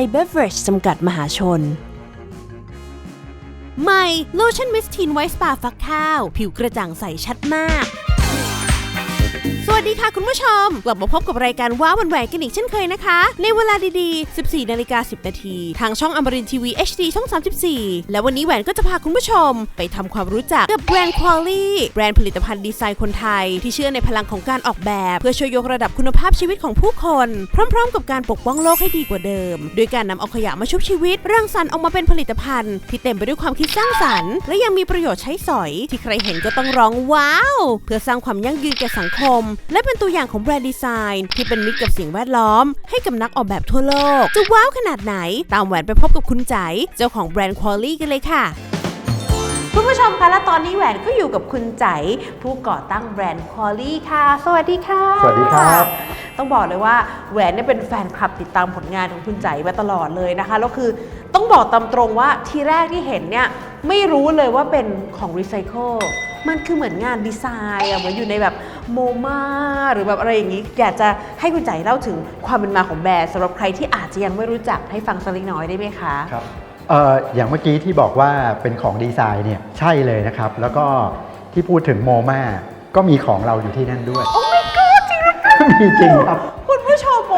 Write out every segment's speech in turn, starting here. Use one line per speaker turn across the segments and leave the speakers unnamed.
ยเบเวอร์จจำกัดมหาชน ใหม่โลชั่นมิสทีนไวท์สปาฟักข้าว ผิวกระจ่างใสชัดมากสวัสดีค่ะคุณผู้ชม กลับมาพบกับรายการว้าวันแหวกกันอีกเช่นเคยนะคะ ในเวลาดีๆ 14 นาฬิกา 10 นาที ทางช่องอมรินทีวี HD ช่อง 34 และวันนี้แหวนก็จะพาคุณผู้ชม ไปทำความรู้จักกับแบรนด์ควอลี่แบรนด์ผลิตภัณฑ์ดีไซน์คนไทย ที่เชื่อในพลังของการออกแบบ เพื่อช่วยยกระดับคุณภาพชีวิตของผู้คน พร้อมๆ กับการปกป้องโลกให้ดีกว่าเดิม โดยการนำเอาขยะมาชุบชีวิตร่างสรรค์ออกมาเป็นผลิตภัณฑ์ ที่เต็มไปด้วยความคิดสร้างสรรค์ และยังมีประโยชน์ใช้สอย ที่ใครเห็นก็ต้องร้องว้าว เพื่อสร้างความยั่งยืนแก่สังคมและเป็นตัวอย่างของแบรนด์ดีไซน์ที่เป็นมิตรกับสิ่งแวดล้อม ให้กับนักออกแบบทั่วโลก จะว้าวขนาดไหน ตามแหวนไปพบกับคุณใจายเจ้าของแบรนด์ควอลี่กันเลยค่ะคุณผู้ชมคะและตอนนี้แหวนก็อยู่กับคุณใจายผู้ก่อตั้งแบรนด์ควอลี่ค่ะ สวัสดีค่ะ
สวัสดีครับ
ต้องบอกเลยว่าแหวนเนี่ยเป็นแฟนคลับติดตามผลงานของคุณใจมาตลอดเลยนะคะแล้วคือต้องบอกตามตรงว่าทีแรกที่เห็นเนี่ยไม่รู้เลยว่าเป็นของรีไซเคิล มันคือเหมือนงานดีไซน์อะเหมือนอยู่ในแบบโมมาหรือแบบอะไรอย่างนี้ อยากจะให้คุณใจเล่าถึงความเป็นมาของแบรนด์สำหรับใครที่อาจจะยังไม่รู้จักให้ฟังสักเล็กน้อยได้ไหมคะ
ครับเอ่ออย่างเมื่อกี้ที่บอกว่าเป็นของดีไซน์เนี่ยใช่เลยนะครับ แล้วก็ที่พูดถึงโมมาก็มีของเราอยู่ที่นั่นด้วย โอ้ my god จริงมีจริงครับ
คุณผู้ช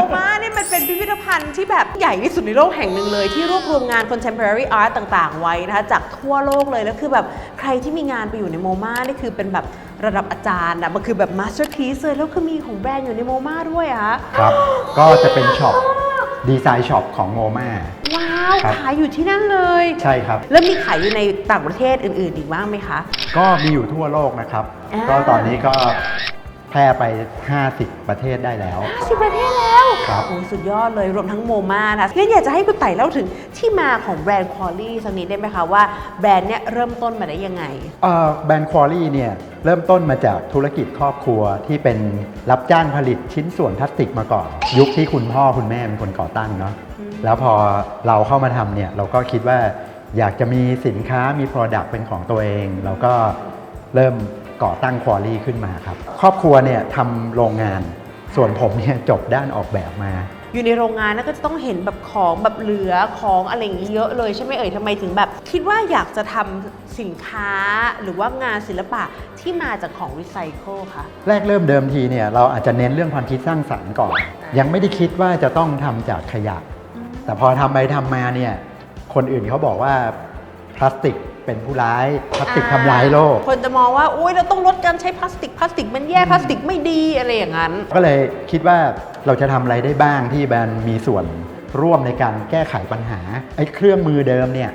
มโมมาเนี่ยมันเป็นพิพิธภัณฑ์ที่แบบใหญ่ที่สุดในโลกแห่งหนึ่งเลย ที่รวบรวมงาน contemporary art ต่างๆ ไว้นะคะ จากทั่วโลกเลยแล้วคือแบบใครที่มีงานไปอยู่ในโมมานี่คือเป็นแบบระดับอาจารย์อะมันคือแบบ masterpiece เลยแล้วคือมีของแบรนด์อยู่ในโมมาด้วยอะคะ
ครับ ก็จะเป็นช็อปดีไซน์ช็อปของโมมา
ว้าว
ครับ
ขายอยู่ที่นั่นเลย
ใช่ครับ
แล้วมีขายอยู่ในต่างประเทศอื่นๆอีกบ้างไหมคะ
ก็มีอยู่ทั่วโลกนะครับ
อ่า
ก็ตอนนี้ก็ แพร่ไป 50 ประเทศได้แล้ว
สิบประเทศแล้ว
ครับ
โอ้สุดยอดเลยรวมทั้งโมมานะคะงั้นอยากจะให้คุณไต่เล่าถึงที่มาของแบรนด์ควอลี่สักนิดได้ไหมคะว่าแบรนด์เนี้ยเริ่มต้นมาได้ยังไง
เอ่อแบรนด์ควอลี่เนี่ยเริ่มต้นมาจากธุรกิจครอบครัวที่เป็นรับจ้างผลิตชิ้นส่วนพลาสติกมาก่อน ยุคที่คุณพ่อคุณแม่เป็นคนก่อตั้งเนาะแล้วพอเราเข้ามาทำเนี่ยเราก็คิดว่าอยากจะมีสินค้ามี Product เป็นของตัวเอง เราก็เริ่ม ก่อตั้งควอลี่ขึ้นมาครับ ครอบครัวเนี่ยทำโรงงาน ส่วนผมเนี่ยจบด้านออกแบบมา
อยู่ในโรงงานแล้วก็จะต้องเห็นแบบของแบบเหลือของอะไรอย่างนี้เยอะเลยใช่ไหมเอ่ยทำไมถึงแบบ คิดว่าอยากจะทำสินค้าหรือว่างานศิลปะที่มาจากของรีไซเคิลคะ
แรกเริ่มเดิมทีเนี่ยเราอาจจะเน้นเรื่องความคิดสร้างสรรค์ก่อน ยังไม่ได้คิดว่าจะต้องทำจากขยะ แต่พอทำไปทำมาเนี่ยคนอื่นเขาบอกว่าพลาสติก เป็นผู้ร้ายพลาสติกทำลายโลก
คนจะมองว่าอุ้ยเราต้องลดการใช้พลาสติกพลาสติกมันแย่พลาสติกไม่ดีอะไรอย่างนั้น
ก็เลยคิดว่าเราจะทำอะไรได้บ้างที่แบรนด์มีส่วนร่วมในการแก้ไขปัญหาไอ้เครื่องมือเดิมเนี่ย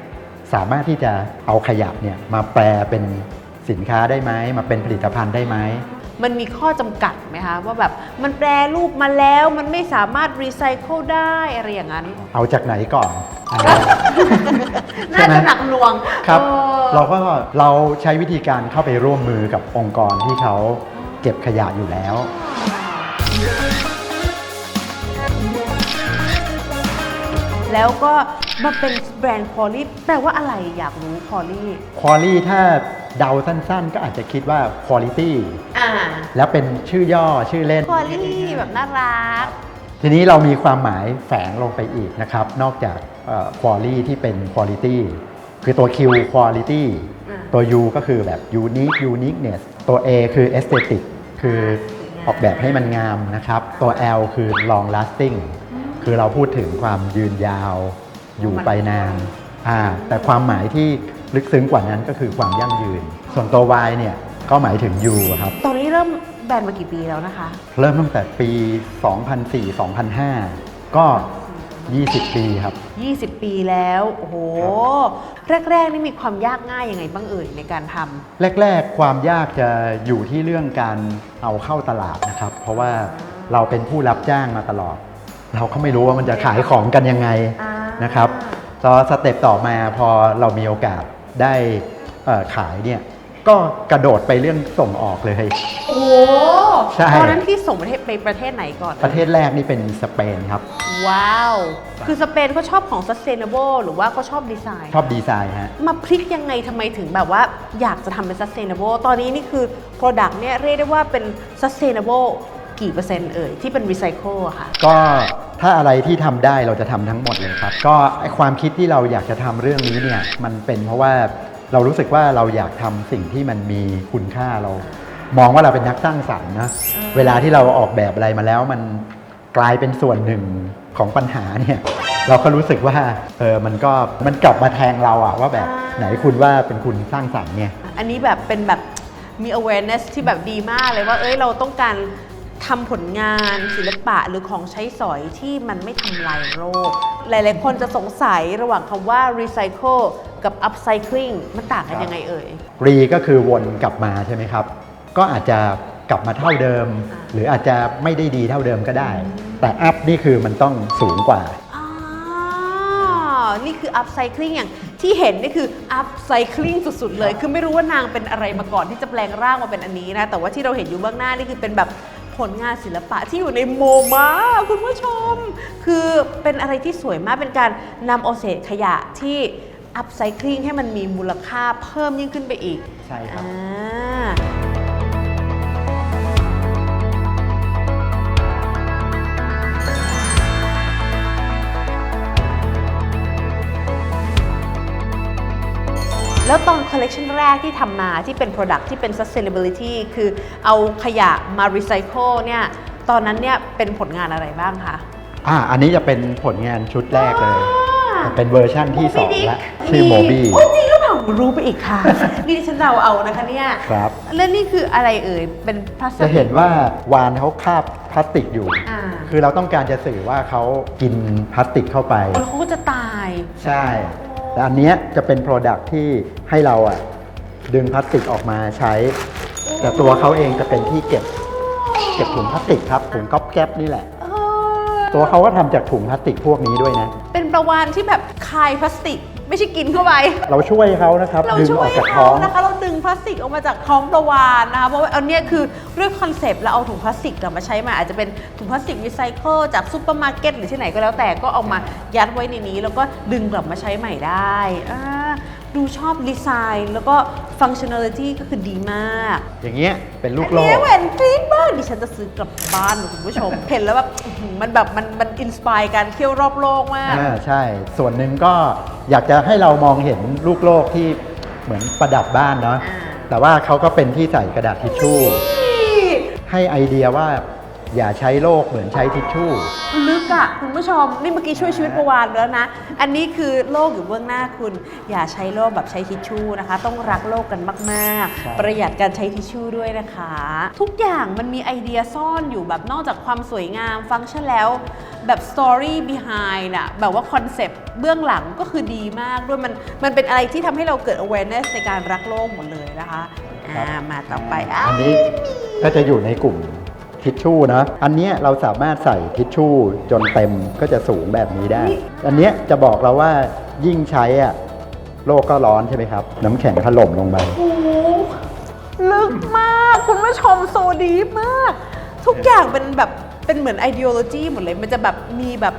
สามารถที่จะเอาขยะเนี่ยมาแปลเป็นสินค้าได้ไหมมาเป็นผลิตภัณฑ์ได้ไหม
มันมีข้อจำกัดไหมคะว่าแบบมันแปรรูปมาแล้วมันไม่สามารถรีไซเคิลได้อะไรอย่างนั้น
เอาจากไหนก่อนอ่า
น่าจะหนักหน่วง
ครับ
ออ
เราก็เราใช้วิธีการเข้าไปร่วมมือกับองค์กรที่เขาเก็บขยะอยู่แล้ว
แล้วก็มาเป็นแบรนด์พอลลี่ แปลว่าอะไรอยากรู้พอลลี่
ควอลี่ถ้าเดาสั้นๆ ก็อาจจะคิดว่า quality
อ่า
แล้วเป็นชื่อย่อชื่อเล่น
พอลลี่แบบน่ารัก
ทีนี้เรามีความหมายแฝงลงไปอีกนะครับ นอกจาก ควอลี่ที่เป็น quality คือตัว Q quality
อ่า
ตัว U ก็คือแบบ unique uniqueness ตัว A คือ aesthetic คือออกแบบให้มันงามนะครับ ตัว L คือ long lasting คือเราพูดถึงความยืนยาวอยู่ไปนานอ่าแต่ความหมายที่ลึกซึ้งกว่านั้นก็คือความยั่งยืน ส่วนตัว Y เนี่ยก็หมายถึง U ครับ
ตอนนี้เริ่มแบรนด์มากี่ปีแล้วนะคะ
เริ่มตั้งแต่ปี 2004-2005 ก็ 20 ปีครับ
20 ปีแล้ว โอ้โห แรก ๆ นี่มีความยากง่ายยังไงบ้างเอ่ยในการทำ
แรก ๆ ความยากจะอยู่ที่เรื่องการเอาเข้าตลาดนะครับ เพราะว่าเราเป็นผู้รับจ้างมาตลอด เราก็ไม่รู้ว่ามันจะขายของกันยังไง
อ่าน
นะครับตอนสเต็ปต่อมาพอเรามีโอกาสได้เอ่อขายเนี่ย ก็กระโดดไปเรื่องส่งออกเลย
โอ้โห
ใช่
ตอนนั้นที่ส่งประเทศไปประเทศไหนก่อน
ประเทศแรกนี่เป็นสเปนครับ
ว้าว คือสเปนเขาชอบของ sustainable หรือว่าเขาชอบดีไซน์
ชอบดีไซน์ฮะ
มาพลิกยังไงทำไมถึงแบบว่าอยากจะทำเป็น sustainable ตอนนี้นี่คือ product เนี่ยเรียกได้ว่าเป็น sustainable กี่เปอร์เซ็นต์เอ่ย ที่เป็น recycle อะค่ะ
ก็ถ้าอะไรที่ทำได้เราจะทำทั้งหมดเลยครับ ก็ไอ้ความคิดที่เราอยากจะทำเรื่องนี้เนี่ย มันเป็นเพราะว่า เรารู้สึกว่าเราอยากทำสิ่งที่มันมีคุณค่าเรา มองว่าเราเป็นนักสร้างสรรค์นะเวลาที่เราออกแบบอะไรมาแล้วมันกลายเป็นส่วนหนึ่งของปัญหาเนี่ยเราก็รู้สึกว่าเออมันก็มันกลับมาแทงเราอะว่าแบบ
อ่า
ไหนคุณว่าเป็นคุณสร้างสรรค์เนี่ย
อันนี้แบบเป็นแบบมี awareness ที่แบบดีมากเลยว่า เอ้ยเราต้องการทำผลงานศิลปะหรือของใช้สอยที่มันไม่ทำลายโลก หลาย ๆ คนจะสงสัยระหว่างคำว่า recycle กับ upcycling มันต่างกันยังไงเอ่ย
รีก็คือวนกลับมาใช่ไหมครับ ก็อาจจะกลับมาเท่าเดิม หรืออาจจะไม่ได้ดีเท่าเดิมก็ได้ แต่อัพนี่คือมันต้องสูงกว่า
อ๋อ นี่คือ upcycling อย่างที่เห็นนี่คือ upcycling สุดๆเลย คือไม่รู้ว่านางเป็นอะไรมาก่อนที่จะแปลงร่างมาเป็นอันนี้นะ แต่ว่าที่เราเห็นอยู่เบื้องหน้านี่คือเป็นแบบผลงานศิลปะที่อยู่ในโมมาคุณผู้ชม คือเป็นอะไรที่สวยมากเป็นการนำเอาเศษขยะที่ upcycling ให้มันมีมูลค่าเพิ่มยิ่งขึ้นไปอีก
ใช่ครับ
อ่าแล้วตอนคอลเลกชันแรกที่ทำมาที่เป็น Product ที่เป็น Sustainability คือเอาขยะมา Recycle เนี่ยตอนนั้นเนี่ยเป็นผลงานอะไรบ้างคะ
อ่า อันนี้จะเป็นผลงานชุดแรกเลย
อ่า
เป็นเวอร์ชั่นที่2แล้วชื่อโมบี้
โอ้จริงหรือเปล่ารู้ไปอีกค่ะ นี่ดิฉันเดาเอานะคะเนี่ย
ครับ
แล้วนี่คืออะไรเอ่ยเป็นพลาสติก
จะเห็นว่าวานเขาคาบพลาสติกอยู่
อ่า
คือเราต้องการจะสื่อว่าเขากินพลาสติกเข้าไป
แล้วเขาก็จะตาย
ใช่แต่อันเนี้ยจะเป็น Product ที่ให้เราอะดึงพลาสติกออกมาใช้ แต่ตัวเขาเองจะเป็นที่เก็บ เก็บถุงพลาสติกครับถุงก๊อบแก๊บนี่แหละ
เออ
ตัวเขาก็ทำจากถุงพลาสติกพวกนี้ด้วยนะ
เป็นประวานที่แบบคายพลาสติก ไม่ใช่กินเข้าไป
เราช่วยเขานะครับ
เรา
ดึง
ช่
อ
ว
อยกจาก
เขา
ท้อง
นะคะ เราดึงพลาสติกออกมาจากท้องประวานนะคะเพราะว่าอันเนี้ยคือเรื่องคอนเซปต์เราเอาถุงพลาสติกกลับมาใช้ใหมาอาจจะเป็นถุงพลาสติกรีไซเคิลจากซูเปอร์มาร์เก็ตหรือที่ไหนก็แล้วแต่ก็เอามายัดไว้ในนี้ แล้วก็ดึงกลับมาใช้ใหม่ได้อ่า ดูชอบดีไซน์ แล้วก็ฟังชั่น a ลิตี้ก็คือดีมาก
อย่างเงี้ยเป็นลูกโล
อัน
ก
นี้แหวนกรี๊ดมากดิฉันจะซื้อกลับบ้านเลยคุณผู้ชม เห็นแล้วแบบอื้อหือมันแบบมันมันอินสปายการเที่ยวรอบโลกมาก
อ่าใช่ ส่วนหนึ่งก็อยากจะให้เรามองเห็นลูกโลกที่เหมือนประดับบ้านเนาะ
อ่า
แต่ว่าเขาก็เป็นที่ใส่กระดาษทิชชู่ ให้ไอเดียว่าอย่าใช้โลกเหมือนใช้ทิชชู่
ลึก อะคุณผู้ชม นี่เมื่อกี้ช่วยชีวิตประวานแล้วนะ อันนี้คือโลกอยู่เบื้องหน้าคุณ อย่าใช้โลกแบบใช้ทิชชู่นะคะ ต้องรักโลกกันมาก
ใช่
ๆ ประหยัดการใช้ทิชชู่ด้วยนะคะ ทุกอย่างมันมีไอเดียซ่อนอยู่แบบนอกจากความสวยงามฟังก์ชันแล้ว แบบ story behind อะแบบว่าคอนเซปต์เบื้องหลังก็คือดีมากด้วยมันมันเป็นอะไรที่ทำให้เราเกิด awareness ในการรักโลกหมดเลยนะคะอ่ามาต่อไปอะ
อันนี้ก็จะอยู่ในกลุ่ม ทิชชู่นะ อันเนี้ยเราสามารถใส่ทิชชู่จนเต็มก็จะสูงแบบนี้ได้ อันเนี้ยจะบอกเราว่ายิ่งใช้อะโลกก็ร้อนใช่ไหมครับ น้ำแข็งถล่มลงไป
โอ้โหลึกมากคุณผู้ชมโซดีมาก ทุกอย่างเป็นแบบเป็นเหมือน ideology หมดเลย มันจะแบบมีแบบ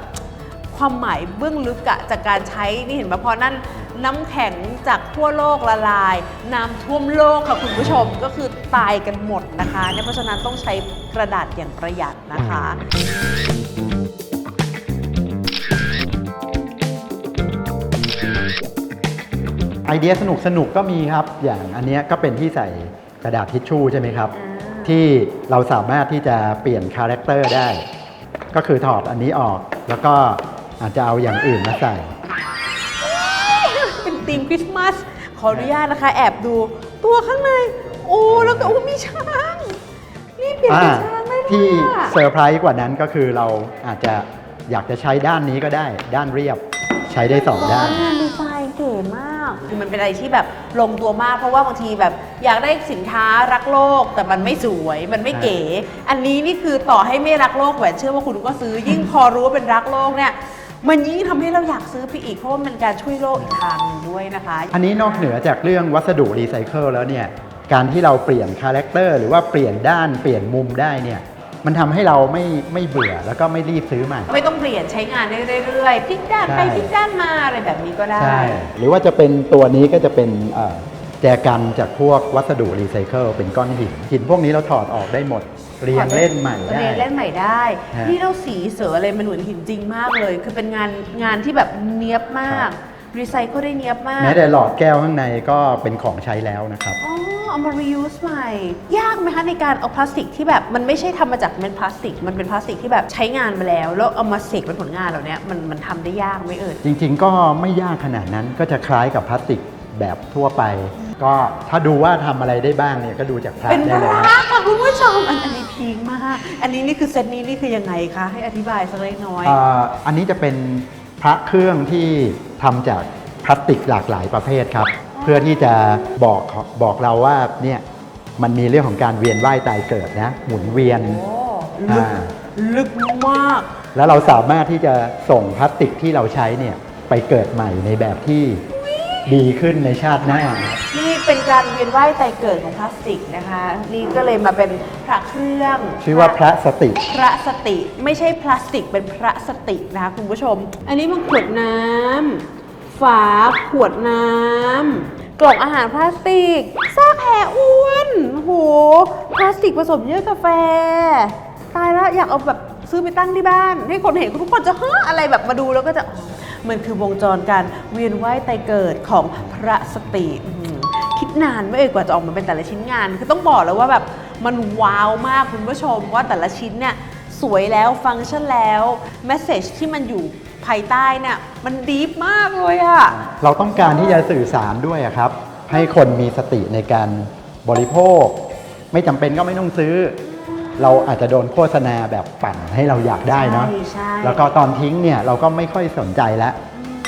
ความหมายเบื้องลึกอะจากการใช้นี่เห็นไหมพอนั่น น้ำแข็งจากทั่วโลกละลาย น้ำท่วมโลกค่ะคุณผู้ชมก็คือตายกันหมดนะคะเนี่ยเพราะฉะนั้นต้องใช้กระดาษอย่างประหยัดนะคะ
ไอเดียสนุกสนุกๆก็มีครับ อย่างอันเนี้ยก็เป็นที่ใส่กระดาษทิชชู่ใช่ไหมครับ
อ่า
ที่เราสามารถที่จะเปลี่ยนคาแรคเตอร์ได้ ก็คือถอดอันนี้ออกแล้วก็อาจจะเอาอย่างอื่นมาใส่
เป็นธี มคริสต์มาสขออนุญาตนะคะ แอบดูตัวข้างใน โอ้แล้วก็โอ้มีช้างนี่เปลี่ยนเป็นช้างได้ด้วย
ที่
อะ
เซอร์ไพรส์กว่านั้นก็คือเราอาจจะอยากจะใช้ด้านนี้ก็ได้ ด้านเรียบใช้ได้สองด้าน
งานดีไซน์เก๋มาก คือมันเป็นอะไรที่แบบลงตัวมาก เพราะว่าบางทีแบบอยากได้สินค้ารักโลก แต่มันไม่สวย มันไม่เก๋ อันนี้นี่คือต่อให้ไม่รักโลกแหวนเชื่อว่าคุณก็ซื้อ ยิ่งพอรู้ว่าเป็นรักโลกเนี่ย มันยิ่งทำให้เราอยากซื้อไปอีก เพราะว่ามันเป็นการช่วยโลกอีกทางหนึงด้วยนะคะ
อันนี้นอกเหนือจากเรื่องวัสดุรีไซเคิลแล้วเนี่ยการที่เราเปลี่ยนคาแรคเตอร์หรือว่าเปลี่ยนด้านเปลี่ยนมุมได้เนี่ยมันทำให้เราไม่ไม่เบื่อแล้วก็ไม่รีบซื้อใหม่
ไม่ต้องเปลี่ยนใช้งานได้เรื่อยๆพลิกด้านไป
ใช่
พลิกด้านมาอะไรแบบนี้ก็ได้
ใช่ หรือว่าจะเป็นตัวนี้ก็จะเป็นเอ่อแจกันจากพวกวัสดุรีไซเคิลเป็นก้อนหินหินพวกนี้เราถอดออกได้หมด เรียงเล่นใหม่ได้
เรียนเล่นใหม่ได้
ฮะ
นี่เราสีเสืออะไรมันเหมือนหินจริงมากเลย คือเป็นงานงานที่แบบเนี้ยบมากรีไซเคิลได้เนี้ยบมาก
แม้แต่หลอดแก้วข้างในก็เป็นของใช้แล้วนะครับ
อ๋อ เอามา reuse ใหม่ ยากไหมคะในการเอาพลาสติกที่แบบมันไม่ใช่ทำมาจากเป็นพลาสติก มันเป็นพลาสติกที่แบบใช้งานมาแล้ว แล้วเอามาเสกเป็นผลงานเหล่านี้มันมันทำได้ยากไหมเอ่ย
จริง ๆ ก็ไม่ยากขนาดนั้น ก็จะคล้ายกับพลาสติก แบบทั่วไป ก็ถ้าดูว่าทำอะไรได้บ้างเนี่ยก็ดูจากพระ
เป็น
ได้เลย
รักค่ะคุณผู้ชมอันอันนี้พีคมาก อันนี้นี่คือเซตนี้นี่คือยังไงคะให้อธิบายสักเล็กน้อย
อ่าอันนี้จะเป็นพระเครื่องที่ทำจากพลาสติกหลากหลายประเภทครับ เพื่อที่จะบอกบอกเราว่าเนี่ยมันมีเรื่องของการเวียนว่ายตายเกิดนะหมุนเวียน
โอ้ลึก
อ่า
ลึกมาก
แล้วเราสามารถที่จะส่งพลาสติกที่เราใช้เนี่ยไปเกิดใหม่ในแบบที่ ดีขึ้นในชาติหน้า
นี่เป็นการเวียนว่ายตายเกิดของพลาสติกนะคะ นี่ก็เลยมาเป็นพระเครื่อง
ชื่อว่าพระสติ
พระสติไม่ใช่พลาสติกเป็นพระสตินะคะคุณผู้ชม อันนี้มันขวดน้ำฝาขวดน้ำกล่องอาหารพลาสติกซากแหอ้วนโอ้โหพลาสติกผสมเยื่อกาแฟ ตายแล้วอยากเอาแบบซื้อไปตั้งที่บ้าน ให้คนเห็นทุกคนจะฮะอะไรแบบมาดูแล้วก็จะอ๋อ มันคือวงจรการเวียนว่ายตายเกิดของพระสติคิดนานไม่เอ่ยกว่าจะออกมาเป็นแต่ละชิ้นงาน คือต้องบอกเลยว่าแบบมันว้าวมากคุณผู้ชมว่าแต่ละชิ้นเนี่ยสวยแล้วฟังก์ชันแล้วแมสเซจที่มันอยู่ภายใต้เนี่ยมันดีฟมากเลยอะ
เราต้องการที่จะสื่อสารด้วยครับ ให้คนมีสติในการบริโภค ไม่จำเป็นก็ไม่ต้องซื้อ เราอาจจะโดนโฆษณาแบบปั่นให้เราอยากได้เนาะ
ใช่ใช่
แล้วก็ตอนทิ้งเนี่ยเราก็ไม่ค่อยสนใจแล้ว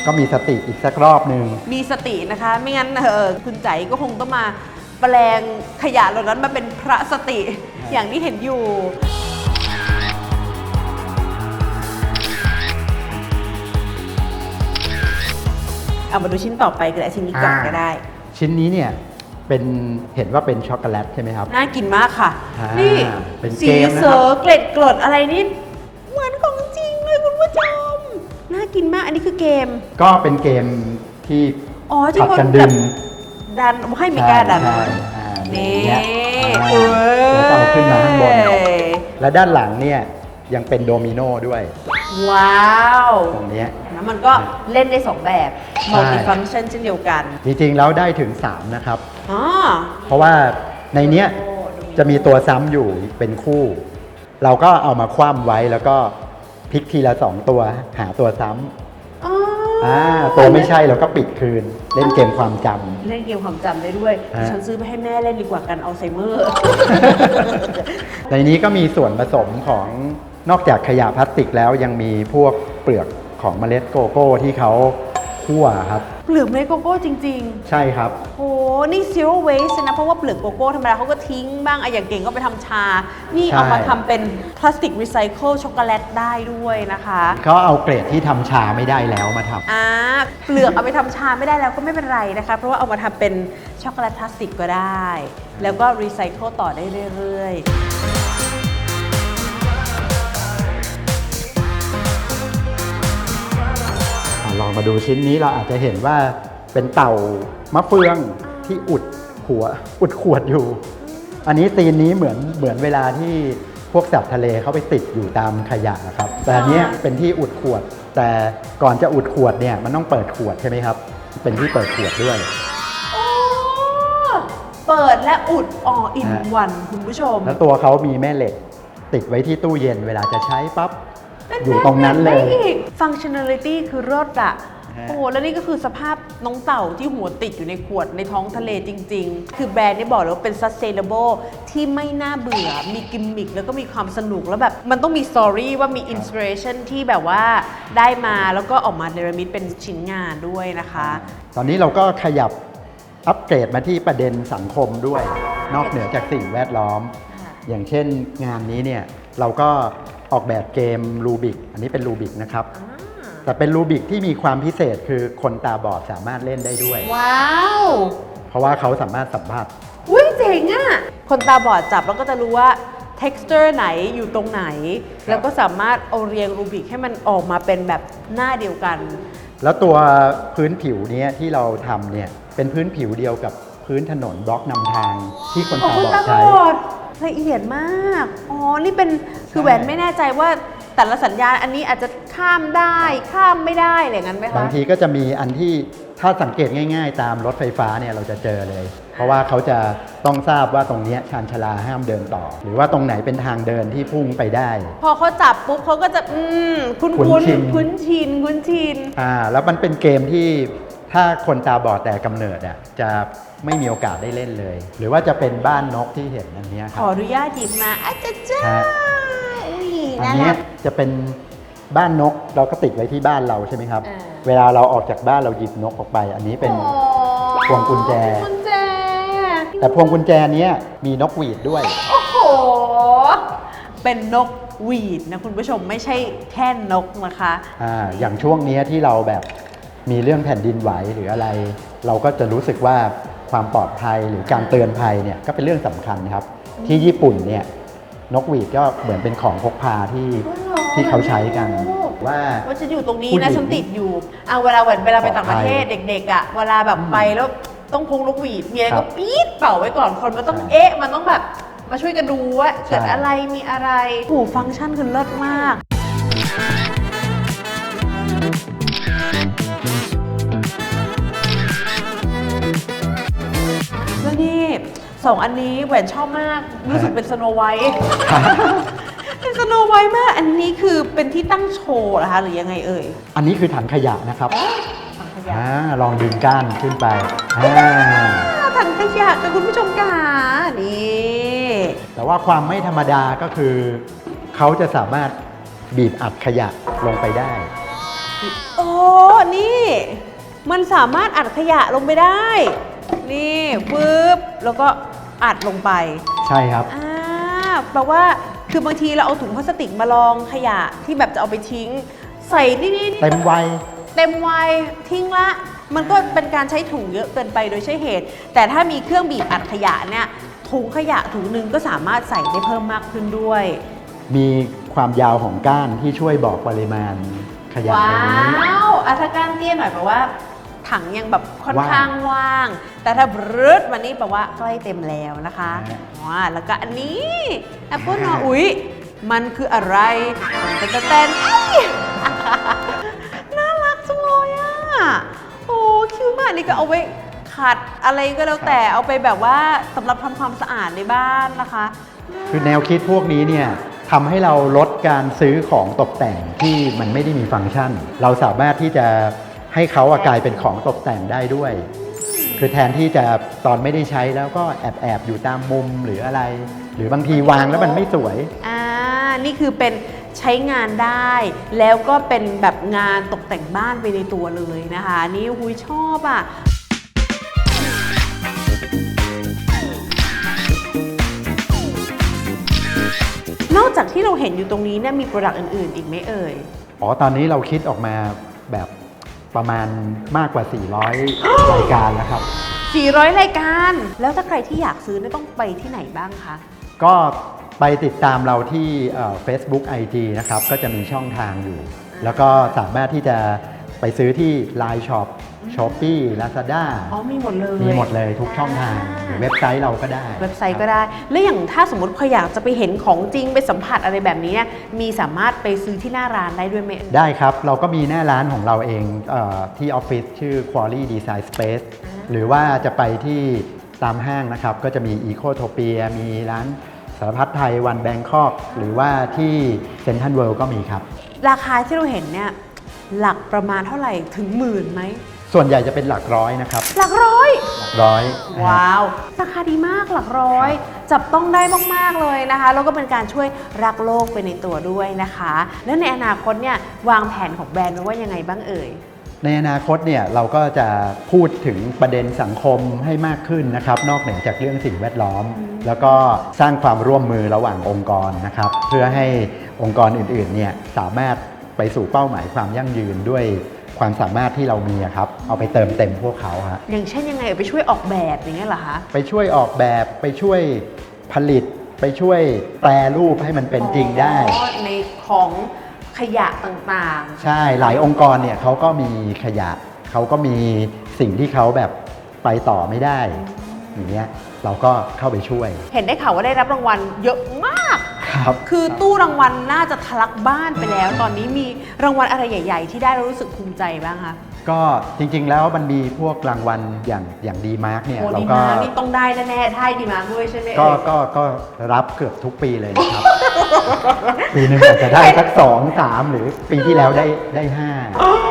ก็มีสติอีกสักรอบหนึ่ง
มีสตินะคะ ไม่งั้นเออคุณใจก็คงต้องมาแปลงขยะเหล่านั้นมาเป็นพระสติอย่างที่เห็นอยู่ เอามาดูชิ้นต่อไปก็ได้ชิ้นนี้ก่อนก็ได้
ชิ้นนี้เนี่ย เป็นเห็นว่าเป็นช็อกโกแลตใช่ไหมครับ
น่ากินมากค่ะ
อ่า
นี่
เป็น
สี
เกมนะครับ
เสอเกล็ดกรดอะไรนี่เหมือนของจริงเลยคุณผู้ชม น่ากินมากอันนี้คือเกม
ก็เป็นเกมที่
อ๋อที่
ผัด
คน
กัน
แบ
ดึ
บ
ง
ดันให้มีการดัน
ใช่อ่า
นี่
อย่างเงี้ย
เอ
อ่า
อ
แล้วก็เอาขึ้นมาข้างบน และด้านหลังเนี่ยยังเป็นโดมิโนด้วย
ว้าว
ตรงเนี้ย
แล้วมันก็เล่นได้สองแบบ
ใช่
มัลติฟัง c t ชันเช่นเดียวกัน
จริงๆแล้วได้ถึง 3 นะครับ
อ๋อ
เพราะว่าในเนี้ยจะมีตัวซ้ำอยู่เป็นคู่ เราก็เอามาคว่ำไว้แล้วก็พลิกทีละ 2 ตัวหาตัวซ้ำ
อ๋ออ
อ่าตัวไม่ใช่เราก็ปิดคืน เล่นเกมความจำ
เล่นเกมความจำได้ด้วย
ฮะ
ฉันซื้อไปให้แม่เล่นดีกว่ากันอัลไซเมอร์
ในนี้ก็มีส่วนผสมของ นอกจากขยะพลาสติกแล้วยังมีพวกเปลือกของเมล็ดโกโก้ที่เขาคั่วครับ
เปลือกเมล็ดโกโก้จริง
ใช่ครับ
ๆโอ้นี่ zero waste นะ เพราะว่าเปลือกโกโก้ธรรมดาเขาก็ทิ้งบ้างอะอย่างเก่งก็ไปทำชา นี่
ใช่
เอามาทำเป็นพลาสติกรีไซเคิลช็อกโกแลตได้ด้วยนะคะ
เขาเอาเกรดที่ทำชาไม่ได้แล้วมาทำ
อ่าเปลือกเอาไปทำชาไม่ได้แล้วก็ไม่เป็นไรนะคะ เพราะว่าเอามาทำเป็นช็อกโกแลตพลาสติกก็ได้ แล้วก็รีไซเคิลต่อได้เรื่อยๆ
ลองมาดูชิ้นนี้เราอาจจะเห็นว่าเป็นเต่ามะเฟืองที่อุดหัวอุดขวดอยู่ อันนี้ซีนนี้เหมือนเหมือนเวลาที่พวกสัตว์ทะเลเขาไปติดอยู่ตามขยะครับ แต่อันเนี้ยเป็นที่อุดขวด แต่ก่อนจะอุดขวดเนี่ยมันต้องเปิดขวดใช่ไหมครับ เป็นที่เปิดขวดด้วย
โอ้เปิดและอุดอ่ออิน
ฮะ
วันคุณผู้ชม
แล้วตัวเขามีแม่เหล็ก ติดไว้ที่ตู้เย็นเวลาจะใช้ปั๊บ อยู่ตรงนั้นเลย
ฟังชั่น a ลิตี้คือรถอะ
ฮะ
โอ้โหแล้วนี่ก็คือสภาพน้องเต่าที่หัวติดอยู่ในขวดในท้องทะเลจริง ๆ คือแบรนด์นี่บอกเลยว่าเป็น sustainable ที่ไม่น่าเบื่อ มีกิมมิคแล้วก็มีความสนุกแล้วแบบ มันต้องมีสตอรี่ว่ามีอินส i r เรชันที่แบบว่าได้มาแล้วก็ออกมาเนรมิตเป็นชิ้นงานด้วยนะคะ
ตอนนี้เราก็ขยับอัปเกรดมาที่ประเด็นสังคมด้วย นอกเหนือจากสิ่งแวดล้อม อย่างเช่นงานนี้เนี่ยเราก็ ออกแบบเกมรูบิกอันนี้เป็นรูบิกนะครับ แต่เป็นรูบิกที่มีความพิเศษคือคนตาบอดสามารถเล่นได้ด้วย
ว้าว
เพราะว่าเขาสามารถสัมผัส
อุ้ยเจ๋งอะ่ะคนตาบอดจับแล้วก็จะรู้ว่า texture ไหนอยู่ตรงไหน แล้วก็สามารถเอาเรียงรูบิกให้มันออกมาเป็นแบบหน้าเดียวกัน
แล้วตัวพื้นผิวเนี้ยที่เราทำเนี่ยเป็นพื้นผิวเดียวกับพื้นถนนบล็อกนำทางที่คน
ขอบ
ตา
คุณ
บอด
ตาบ
ใช้
อด ละเอียดมาก อ๋อ นี่เป็นคือ
ใช่
แหวนไม่แน่ใจว่าแต่ละสัญญาณอันนี้อาจจะข้ามได้ ข้ามไม่ได้อะไรอย่างนั้นไหมคะ
บางทีก็จะมีอันที่ถ้าสังเกตง่าย ๆ ตามรถไฟฟ้าเนี่ยเราจะเจอเลย เพราะว่าเขาจะต้องทราบว่าตรงเนี้ยชานชาลาห้ามเดินต่อ หรือว่าตรงไหนเป็นทางเดินที่พุ่งไปได้
พอเขาจับปุ๊บเขาก็จะ อืม คุ้น
คุ้
คุ้น
นชิน
คุ้นชิน คุ้นชิน
อ่าแล้วมันเป็นเกมที่ถ้าคนตาบอดแต่กำเนิดอะจะ ไม่มีโอกาสได้เล่นเลย หรือว่าจะเป็นบ้านนกที่เห็นอันเนี้ยค
ข
รับ
ออนุญาตหยิบมาอาจจะจ้า
ฮะ
อุ้ย
อัน
น่า
เนี้
รั
ย
ก
จะเป็นบ้านนกเราก็ติดไว้ที่บ้านเราใช่ไหมครับ
อ่า
เวลาเราออกจากบ้านเราหยิบนกออกไป อันนี้เป็นพวงกุญแจ
พวงกุญแจ
แต่พวงกุญแจเนี้ยมีนกหวีดด้วย
โอ้โห เป็นนกหวีดนะคุณผู้ชมไม่ใช่แค่นกนะคะ
อ่าอย่างช่วงเนี้ยที่เราแบบมีเรื่องแผ่นดินไหวหรืออะไร เราก็จะรู้สึกว่า ความปลอดภัยหรือการเตือนภัยเนี่ยก็เป็นเรื่องสำคัญครับ ที่ญี่ปุ่นเนี่ยนกหวีดก็เหมือนเป็นของพกพาที่
อ๋อเหรอ
ที่เขาใช้กันว่า
ว่าจะอยู่ตรงนี้
ผู้หญิ
นะ
ง
ฉันติดอยู่เอาเวลาเหมือนเวลาไปต่างประเทศ
ปลอดภัย
เด็ก ๆอะเวลาแบบ
อืม
ไปแล้วต้องพกนกหวีดมีอะไร
ครั
ก็
บ
ปี๊ดเป่าไว้ก่อนคนมันต้อง
ใช่
เอ๊ะมันต้องแบบมาช่วยกันดูว่า
ใช่
เกิดอะไรมีอะไรโอ้โหฟังก์ชันคือเลิศมาก สองอันนี้แหวนชอบมาก รู้สึกเป็นสโนไวท์เป็นสโนไวท์มาก อันนี้คือเป็นที่ตั้งโชว์เหรอคะหรือยังไงเอ่ย
อันนี้คือถังขยะนะครับ
ถังขยะ
อ่าลองดึงก้านขึ้นไปอ่า
ถังขยะกับคุณผู้ชมค่ะนี่
แต่ว่าความไม่ธรรมดาก็คือเขาจะสามารถบีบอัดขยะลงไปได้
โอ้นี่ มันสามารถอัดขยะลงไปได้ นี่ปึ๊บแล้วก็ อัดลงไป
ใช่ครับ
อ่าแปลว่าคือบางทีเราเอาถุงพลาสติกมาลองขยะที่แบบจะเอาไปทิ้ง ใส่นี่นี่
เต็มวัย
เต็มวัยทิ้งละ มันก็เป็นการใช้ถุงเยอะเกินไปโดยใช่เหตุ แต่ถ้ามีเครื่องบีบอัดขยะเนี่ยถุงขยะถุงหนึ่งก็สามารถใส่ได้เพิ่มมากขึ้นด้วย
มีความยาวของก้านที่ช่วยบอกปริมาณขยะ
ว้า
ในนี้
วอะถ้าก้านเตี้ยหน่อยแปลว่า ถังยังแบบค่อน
ว่าง
ข้างว่าง แต่ถ้าบรืดมานี่แปลว่าใกล้เต็มแล้วนะคะ
อ่า
ว้าแล้วก็อันนี้แอปเปิลนออุ๊ยมันคืออะไรเต้นเต้นเต้นเอ้ยน่ารักจังเลยอะโอ้คิวมากนี่ก็เอาไว้ขัดอะไรก็แล้วแต่เอาไปแบบว่าสำหรับทำความสะอาดในบ้านนะคะ
คือแนวคิดพวกนี้เนี่ยทำให้เราลดการซื้อของตกแต่งที่มันไม่ได้มีฟังก์ชัน เราสามารถที่จะให้เขาอะกลายเป็นของตกแต่งได้ด้วย คือแทนที่จะตอนไม่ได้ใช้แล้วก็แอบแอบๆอยู่ตามมุมหรืออะไร หรือบางทีวางแล้วมันไม่สวย
อ่า นี่คือเป็นใช้งานได้ แล้วก็เป็นแบบงานตกแต่งบ้านไปในตัวเลยนะคะ นี่หุยชอบอะ นอกจากที่เราเห็นอยู่ตรงนี้เนี่ยมีโปรดักต์อื่น ๆ อีกไหมเอ่ย
อ๋อ ตอนนี้เราคิดออกมาแบบ ประมาณมากกว่า 400 รายการแล้วครับ
400 รายการ แล้วถ้าใครที่อยากซื้อเนี่ยต้องไปที่ไหนบ้างคะ
ก็ไปติดตามเราที่เอ่อ Facebook IG นะครับ ก็จะมีช่องทางอยู่ แล้วก็สามารถที่จะไปซื้อที่ Line Shop Shopee Lazada
อ๋อมีหมดเลย
มีหมดเลยทุกช่องทาง หรือเว็บไซต์เราก็ได้
เว็บไซต์ก็ได้ แล้วอย่างถ้าสมมติใครอยากจะไปเห็นของจริงไปสัมผัสอะไรแบบนี้เนี่ยมีสามารถไปซื้อที่หน้าร้านได้ด้วยไหมเอ่ย
ได้ครับ เราก็มีหน้าร้านของเราเองเออที่ออฟฟิศชื่อ Quality Design Space หรือว่าจะไปที่ตามห้างนะครับ ก็จะมี Ecotopia มีร้านสารพัดไทยวันแบงคอกหรือว่าที่เซ็นทรัลเวิลด์ก็มีครับ
ราคาที่เราเห็นเนี่ยหลักประมาณเท่าไหร่ถึงหมื่นไหม
ส่วนใหญ่จะเป็นหลักร้อยนะครับ
หลักร้อย
หลักร้อยนะฮะ
ว้าว ราคาดีมากหลักร้อย จับต้องได้มาก ๆ เลยนะคะ แล้วก็เป็นการช่วยรักโลกไปในตัวด้วยนะคะ และในอนาคตเนี่ยวางแผนของแบรนด์ไว้ว่ายังไงบ้างเอ่ย
ในอนาคตเนี่ยเราก็จะพูดถึงประเด็นสังคมให้มากขึ้นนะครับ นอกเหนือจากเรื่องสิ่งแวดล้อม แล้วก็สร้างความร่วมมือระหว่างองค์กรนะครับ เพื่อให้องค์กรอื่นๆเนี่ยสามารถไปสู่เป้าหมายความยั่งยืนด้วย ความสามารถที่เรามีอะครับ เอาไปเติมเต็มพวกเขาฮะ
อย่างเช่นยังไงไปช่วยออกแบบอย่างเงี้ยเหรอคะ
ไปช่วยออกแบบไปช่วยผลิต ไปช่วยแปรรูปให้มันเป็นจริงได้
อ๋อในของขยะต่าง
ใช่หลายองค์กรเนี่ยเขาก็มีขยะเขาก็มีสิ่งที่เขาแบบไปต่อไม่ได้อย่างเงี้ยเราก็เข้าไปช่วย
ๆ เห็นได้ข่าวว่าได้รับรางวัลเยอะมาก
ครับ
คือตู้รางวัลน่าจะทะลักบ้านไปแล้ว ตอนนี้มีรางวัลอะไรใหญ่ ๆ ที่ได้แล้วรู้สึกภูมิใจบ้างคะ
ก็จริงๆแล้วมันมีพวกรางวัลอย่างอย่างดีมาร์กเนี่ย
โอ้
เรา
ดี
ก็
มากนี่ต้องได้แน่ๆถ้าให้ดีมากด้วยใช่ไหม
ก็
เอ่ย
ก็ก็รับเกือบทุกปีเลยนะครับ ปีหนึ่งอาจจะได้สักสองสามหรือปีที่แล้วได้ได้ห้า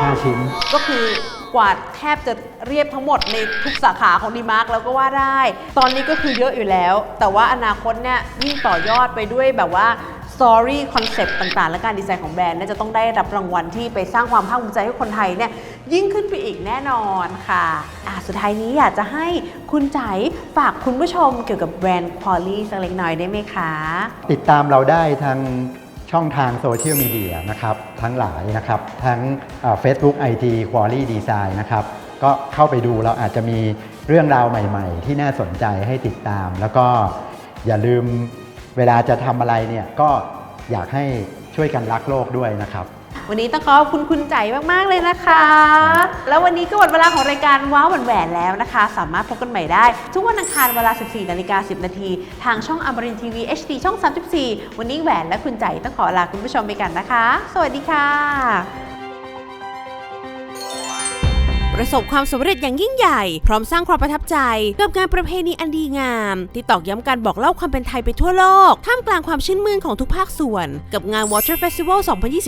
ห้าชิ้น
ก็คือ กวาดแทบจะเรียบทั้งหมดในทุกสาขาของดีมาร์กแล้วก็ว่าได้ ตอนนี้ก็คือเยอะอยู่แล้ว แต่ว่าอนาคตเนี่ยยิ่งต่อยอดไปด้วยแบบว่า Story คอนเซปต์ต่างๆ และการดีไซน์ของแบรนด์น่าจะต้องได้รับรางวัลที่ไปสร้างความภาคภูมิใจให้คนไทยเนี่ยยิ่งขึ้นไปอีกแน่นอนค่ะอะสุดท้ายนี้อยากจะให้คุณใจฝากคุณผู้ชมเกี่ยวกับแบรนด์ควอลี่สักเล็กน้อยได้ไหมคะ
ติดตามเราได้ทาง ช่องทางโซเชียลมีเดียนะครับทั้งหลายนะครับทั้งเฟซบุ๊กไอจีควอลี่ดีไซน์นะครับก็เข้าไปดูเราอาจจะมีเรื่องราวใหม่ ๆ ที่น่าสนใจให้ติดตาม แล้วก็อย่าลืมเวลาจะทำอะไรเนี่ยก็อยากให้ช่วยกันรักโลกด้วยนะครับ
วันนี้ต้องขอบคุณคุณใจมาก ๆ เลยนะคะ แล้ววันนี้ก็หมดเวลาของรายการว้าวแหวนแหวนแล้วนะคะ สามารถพบกันใหม่ได้ ทุกวันอังคารเวลา 14นาฬิกา10 นาที ทางช่องอมรินทีวี HD ช่อง 34 วันนี้แหวนและคุณใจต้องขอลาคุณผู้ชมไปกันนะคะ สวัสดีค่ะ ประสบความสำเร็จอย่างยิ่งใหญ่ พร้อมสร้างความประทับใจกับงานประเพณีอันดีงาม ที่ตอกย้ำการบอกเล่าความเป็นไทยไปทั่วโลก ท่ามกลางความชื่นมื่นของทุกภาคส่วน กับงาน Water Festival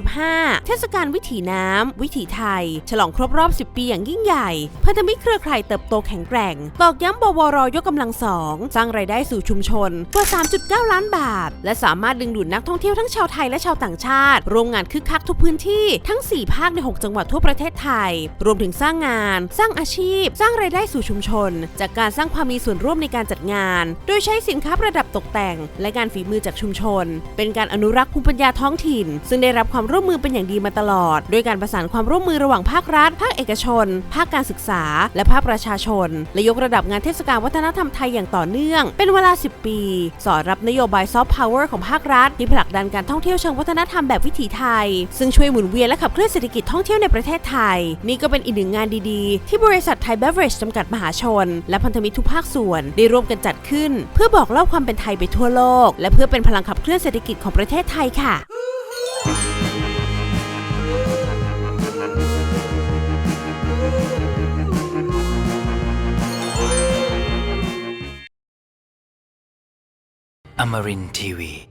2025 เทศกาลวิถีน้ำวิถีไทย ฉลองครบรอบ 10 ปีอย่างยิ่งใหญ่ พันธมิตรเครือข่ายเติบโตแข็งแกร่ง ตอกย้ำบวรยกกำลังสองสร้างรายได้สู่ชุมชนกว่า 3.9 ล้านบาท และสามารถดึงดูดนักท่องเที่ยวทั้งชาวไทยและชาวต่างชาติ ร่วมงานคึกคักทุกพื้นที่ทั้ง 4 ภาคใน 6 จังหวัดทั่วประเทศไทย รวมถึงสร้างงานสร้างอาชีพ สร้างรายได้สู่ชุมชน จากการสร้างความมีส่วนร่วมในการจัดงาน โดยใช้สินค้าประดับตกแต่ง และการฝีมือจากชุมชน เป็นการอนุรักษ์ภูมิปัญญาท้องถิ่น ซึ่งได้รับความร่วมมือเป็นอย่างดีมาตลอด โดยการประสานความร่วมมือระหว่างภาครัฐ ภาคเอกชน ภาคการศึกษา และภาคประชาชน และยกระดับงานเทศกาลวัฒนธรรมไทยอย่างต่อเนื่อง เป็นเวลา 10 ปี สอดรับนโยบายซอฟต์พาวเวอร์ของภาครัฐที่ผลักดันการท่องเที่ยวเชิงวัฒนธรรมแบบวิถีไทย ซึ่งช่วยหมุนเวียนและขับเคลื่อนเศรษฐกิจท่องเที่ยวในประเทศไทย นี่ก็เป็นอีกหนึ่งงานดีๆที่บริษัทไทยเบเวอร์จำกัดมหาชน และพันธมิตรทุกภาคส่วน ได้ร่วมกันจัดขึ้น เพื่อบอกเล่าความเป็นไทยไปทั่วโลก และเพื่อเป็นพลังขับเคลื่อนเศรษฐกิจของประเทศไทยค่ะ
Amarin Tiwi.